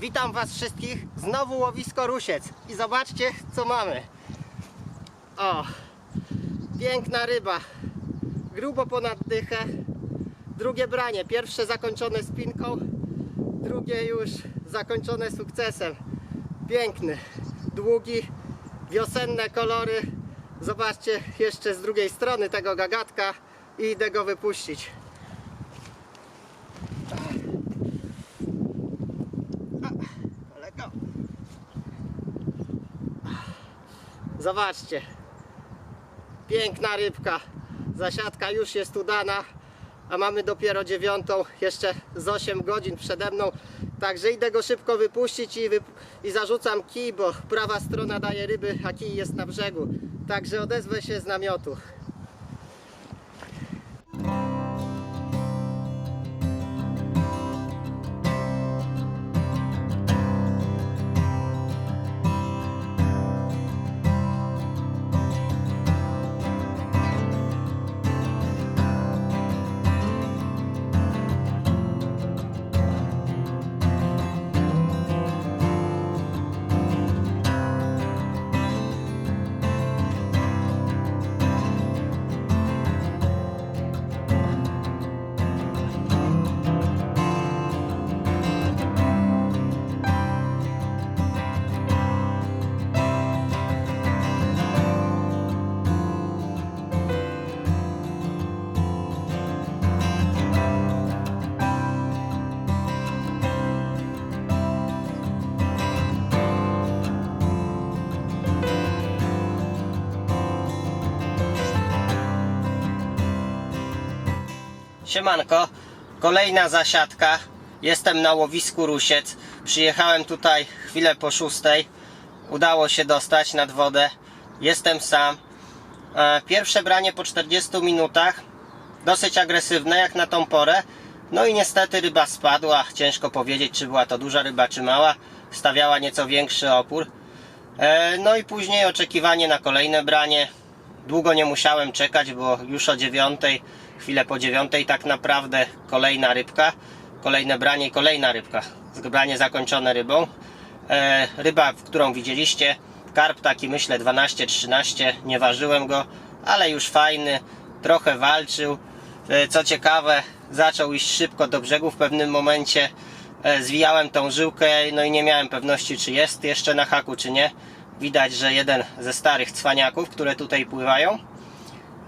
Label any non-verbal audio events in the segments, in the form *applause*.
Witam Was wszystkich. Znowu łowisko Rusiec. I zobaczcie, co mamy. O, piękna ryba. Grubo ponad dychę. Drugie branie. Pierwsze zakończone spinką. Drugie już zakończone sukcesem. Piękny, długi, wiosenne kolory. Zobaczcie jeszcze z drugiej strony tego gagatka i idę go wypuścić. Zobaczcie. Piękna rybka. Zasiadka już jest udana, a mamy dopiero dziewiątą, jeszcze z 8 godzin przede mną. Także idę go szybko wypuścić i, wyp- i zarzucam kij, bo prawa strona daje ryby, a kij jest na brzegu. Także odezwę się z namiotu. Siemanko, kolejna zasiadka. Jestem na łowisku Rusiec. Przyjechałem tutaj chwilę po szóstej. Udało się dostać nad wodę. Jestem sam. E, Pierwsze branie po 40 minutach. Dosyć agresywne jak na tą porę. No i niestety ryba spadła. Ciężko powiedzieć, czy była to duża ryba, czy mała. Stawiała nieco większy opór. E, No i później oczekiwanie na kolejne branie. Długo nie musiałem czekać, bo już o dziewiątej, chwilę po dziewiątej tak naprawdę kolejna rybka, kolejne branie i kolejna rybka. Branie zakończone rybą. E, ryba, którą widzieliście, karp taki myślę 12-13, nie ważyłem go, ale już fajny, trochę walczył. E, co ciekawe, zaczął iść szybko do brzegu w pewnym momencie. E, zwijałem tą żyłkę, no i nie miałem pewności, czy jest jeszcze na haku, czy nie. Widać, że jeden ze starych cwaniaków, które tutaj pływają.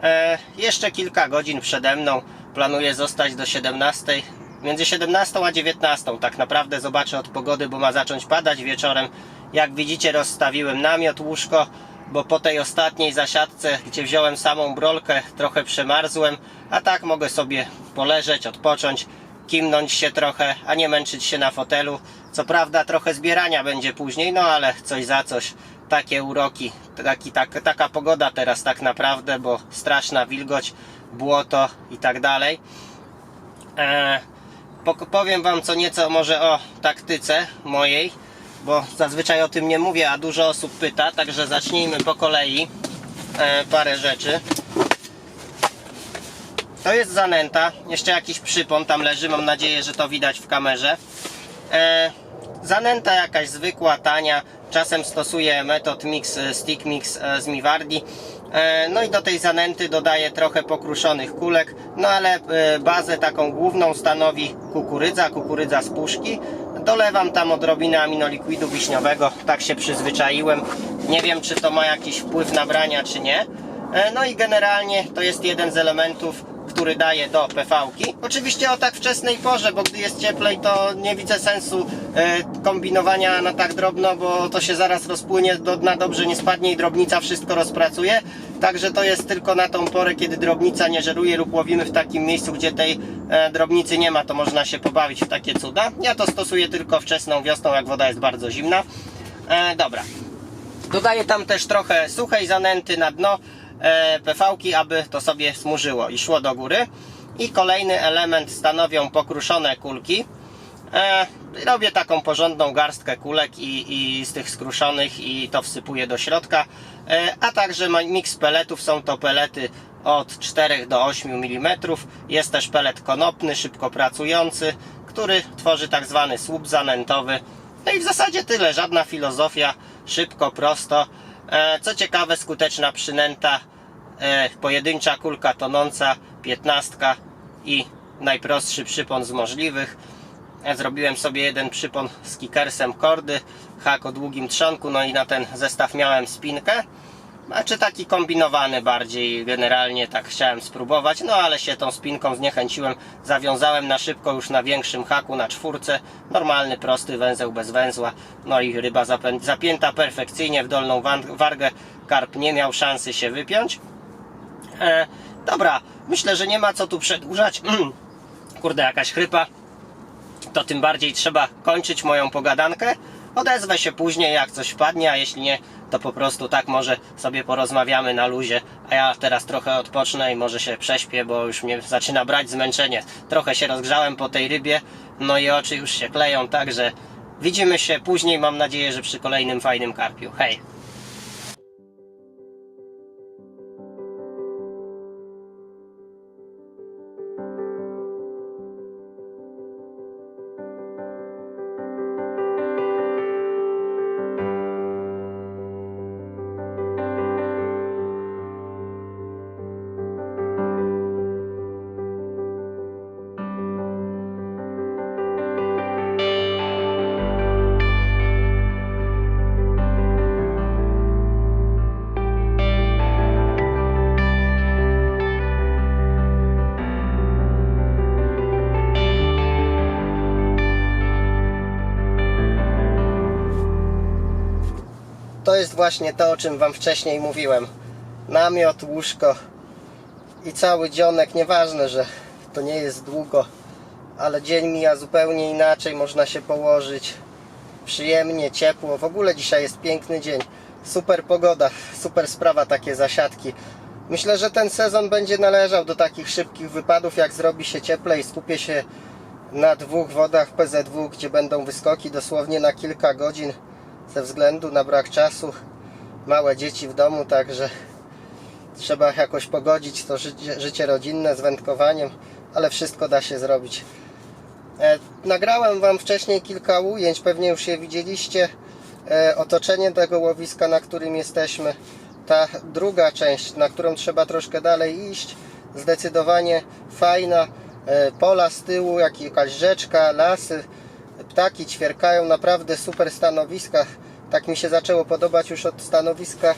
E, jeszcze kilka godzin przede mną. Planuję zostać do 17. Między 17 a 19 tak naprawdę zobaczę od pogody, bo ma zacząć padać wieczorem. Jak widzicie, rozstawiłem namiot, łóżko, bo po tej ostatniej zasiadce, gdzie wziąłem samą brolkę, trochę przemarzłem, a tak mogę sobie poleżeć, odpocząć, kimnąć się trochę, a nie męczyć się na fotelu. Co prawda trochę zbierania będzie później, no ale coś za coś. Takie uroki, taki, tak, taka pogoda teraz tak naprawdę, bo straszna wilgoć, błoto i tak dalej. E, powiem Wam co nieco może o taktyce mojej, bo zazwyczaj o tym nie mówię, a dużo osób pyta, także zacznijmy po kolei e, parę rzeczy. To jest zanęta, jeszcze jakiś przypon tam leży, mam nadzieję, że to widać w kamerze. E, zanęta jakaś zwykła, tania, czasem stosuję metod mix, e, stick mix e, z Miwardi. E, no i do tej zanęty dodaję trochę pokruszonych kulek, no ale bazę taką główną stanowi kukurydza, kukurydza z puszki. Dolewam tam odrobinę aminolikwidu wiśniowego, tak się przyzwyczaiłem. Nie wiem, czy to ma jakiś wpływ na brania, czy nie. No i generalnie to jest jeden z elementów, który daje do PV-ki. Oczywiście o tak wczesnej porze, bo gdy jest cieplej, to nie widzę sensu e, kombinowania na tak drobno, bo to się zaraz rozpłynie do dna, dobrze nie spadnie i drobnica wszystko rozpracuje. Także to jest tylko na tą porę, kiedy drobnica nie żeruje lub łowimy w takim miejscu, gdzie tej e, drobnicy nie ma, to można się pobawić w takie cuda. Ja to stosuję tylko wczesną wiosną, jak woda jest bardzo zimna. E, dobra. Dodaję tam też trochę suchej zanęty na dno PV-ki, aby to sobie smurzyło i szło do góry. I kolejny element stanowią pokruszone kulki. E, robię taką porządną garstkę kulek i, i z tych skruszonych i to wsypuję do środka. E, a także miks peletów, są to pelety od 4 do 8 mm. Jest też pelet konopny, szybko pracujący, który tworzy tak zwany słup zanętowy No i w zasadzie tyle, żadna filozofia, szybko, prosto. E, co ciekawe, skuteczna przynęta, e, pojedyncza kulka tonąca, piętnastka i najprostszy przypon z możliwych. Ja zrobiłem sobie jeden przypon z kickersem kordy, hak o długim trzonku, no i na ten zestaw miałem spinkę. Znaczy taki kombinowany bardziej, generalnie tak chciałem spróbować, no ale się tą spinką zniechęciłem. Zawiązałem na szybko już na większym haku, na czwórce. Normalny, prosty węzeł bez węzła. No i ryba zapięta perfekcyjnie w dolną wargę. Karp nie miał szansy się wypiąć. E, dobra, myślę, że nie ma co tu przedłużać. Kurde, jakaś chrypa to tym bardziej trzeba kończyć moją pogadankę. Odezwę się później, jak coś wpadnie, a jeśli nie, to po prostu tak może sobie porozmawiamy na luzie. A ja teraz trochę odpocznę i może się prześpię, bo już mnie zaczyna brać zmęczenie. Trochę się rozgrzałem po tej rybie, no i oczy już się kleją, także widzimy się później. Mam nadzieję, że przy kolejnym fajnym karpiu. Hej! Jest właśnie to, o czym Wam wcześniej mówiłem. Namiot, łóżko i cały dzionek. Nieważne, że to nie jest długo, ale dzień mija zupełnie inaczej. Można się położyć przyjemnie, ciepło. W ogóle dzisiaj jest piękny dzień. Super pogoda, super sprawa takie zasiadki. Myślę, że ten sezon będzie należał do takich szybkich wypadów, jak zrobi się cieplej, skupię się na dwóch wodach PZW, gdzie będą wyskoki dosłownie na kilka godzin ze względu na brak czasu. Małe dzieci w domu, także trzeba jakoś pogodzić to życie, życie rodzinne z wędkowaniem, ale wszystko da się zrobić. E, nagrałem Wam wcześniej kilka ujęć, pewnie już je widzieliście. E, otoczenie tego łowiska, na którym jesteśmy. Ta druga część, na którą trzeba troszkę dalej iść, zdecydowanie fajna. E, pola z tyłu, jak jakaś rzeczka, lasy, ptaki ćwierkają, naprawdę super stanowiska. Tak mi się zaczęło podobać już od stanowiska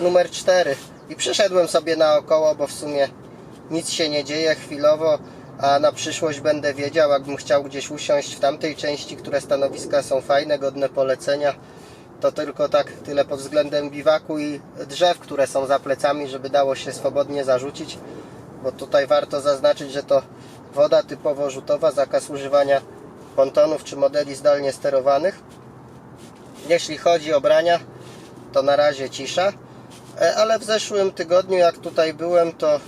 numer 4. I przyszedłem sobie naokoło, bo w sumie nic się nie dzieje chwilowo, a na przyszłość będę wiedział, jakbym chciał gdzieś usiąść w tamtej części, które stanowiska są fajne, godne polecenia. To tylko tak tyle pod względem biwaku i drzew, które są za plecami, żeby dało się swobodnie zarzucić. Bo tutaj warto zaznaczyć, że to woda typowo rzutowa, zakaz używania pontonów czy modeli zdalnie sterowanych. Jeśli chodzi o brania, to na razie cisza. E, Ale w zeszłym tygodniu, jak tutaj byłem, to,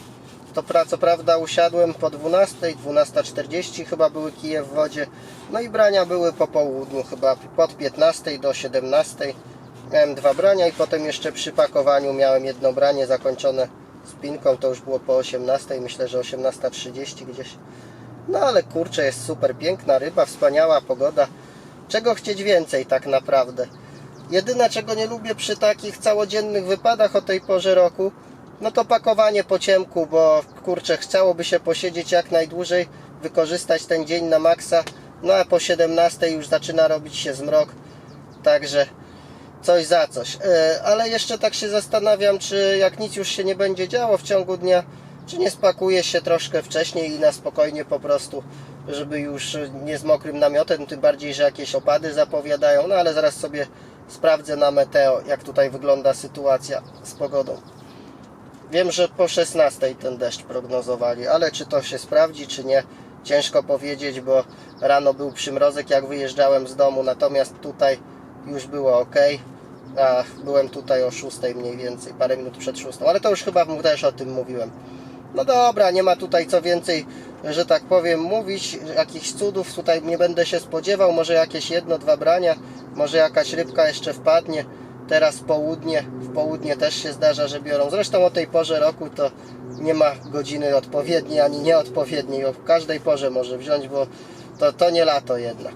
to co prawda usiadłem po 12, 12.40 chyba były kije w wodzie. No i brania były po południu, chyba od 15 do 17. Miałem dwa brania i potem jeszcze przy pakowaniu miałem jedno branie zakończone spinką. To już było po 18, myślę, że 18.30 gdzieś. No ale kurczę, jest super piękna ryba, wspaniała pogoda. Czego chcieć więcej tak naprawdę? Jedyne czego nie lubię przy takich całodziennych wypadach o tej porze roku, no to pakowanie po ciemku, bo kurczę, chciałoby się posiedzieć jak najdłużej, wykorzystać ten dzień na maksa, no a po 17 już zaczyna robić się zmrok, także coś za coś. E, Ale jeszcze tak się zastanawiam, czy jak nic już się nie będzie działo w ciągu dnia, czy nie spakuje się troszkę wcześniej i na spokojnie po prostu, żeby już nie z mokrym namiotem, tym bardziej, że jakieś opady zapowiadają, no ale zaraz sobie sprawdzę na meteo, jak tutaj wygląda sytuacja z pogodą. Wiem, że po 16 ten deszcz prognozowali, ale czy to się sprawdzi, czy nie, ciężko powiedzieć, bo rano był przymrozek, jak wyjeżdżałem z domu, natomiast tutaj już było ok. A byłem tutaj o 6 mniej więcej, parę minut przed 6, ale to już chyba też o tym mówiłem. No dobra, nie ma tutaj co więcej, że tak powiem, mówić. Jakichś cudów tutaj nie będę się spodziewał. Może jakieś jedno, dwa brania, może jakaś rybka jeszcze wpadnie. Teraz południe, w południe też się zdarza, że biorą. Zresztą o tej porze roku to nie ma godziny odpowiedniej ani nieodpowiedniej. O każdej porze może wziąć, bo to, to nie lato jednak.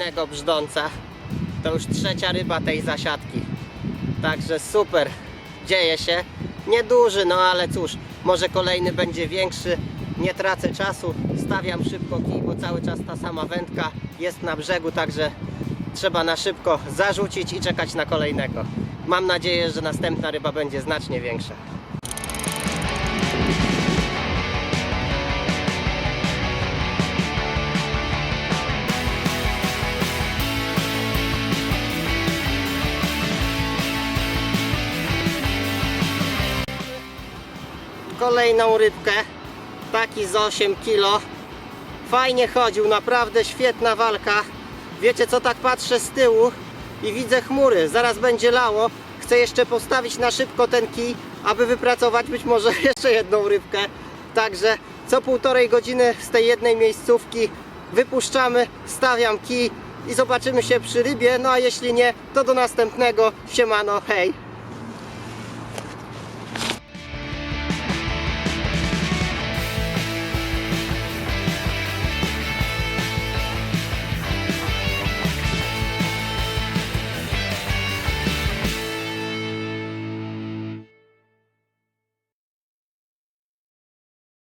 Fajnego brzdąca. To już trzecia ryba tej zasiadki. Także super, dzieje się. Nieduży, no ale cóż, może kolejny będzie większy. Nie tracę czasu, stawiam szybko kij, bo cały czas ta sama wędka jest na brzegu, także trzeba na szybko zarzucić i czekać na kolejnego. Mam nadzieję, że następna ryba będzie znacznie większa. Kolejną rybkę, taki z 8 kg. Fajnie chodził, naprawdę świetna walka. Wiecie co, tak patrzę z tyłu i widzę chmury, zaraz będzie lało. Chcę jeszcze postawić na szybko ten kij, aby wypracować być może *laughs* jeszcze jedną rybkę. Także co półtorej godziny z tej jednej miejscówki wypuszczamy, stawiam kij i zobaczymy się przy rybie. No a jeśli nie, to do następnego. Siemano, hej!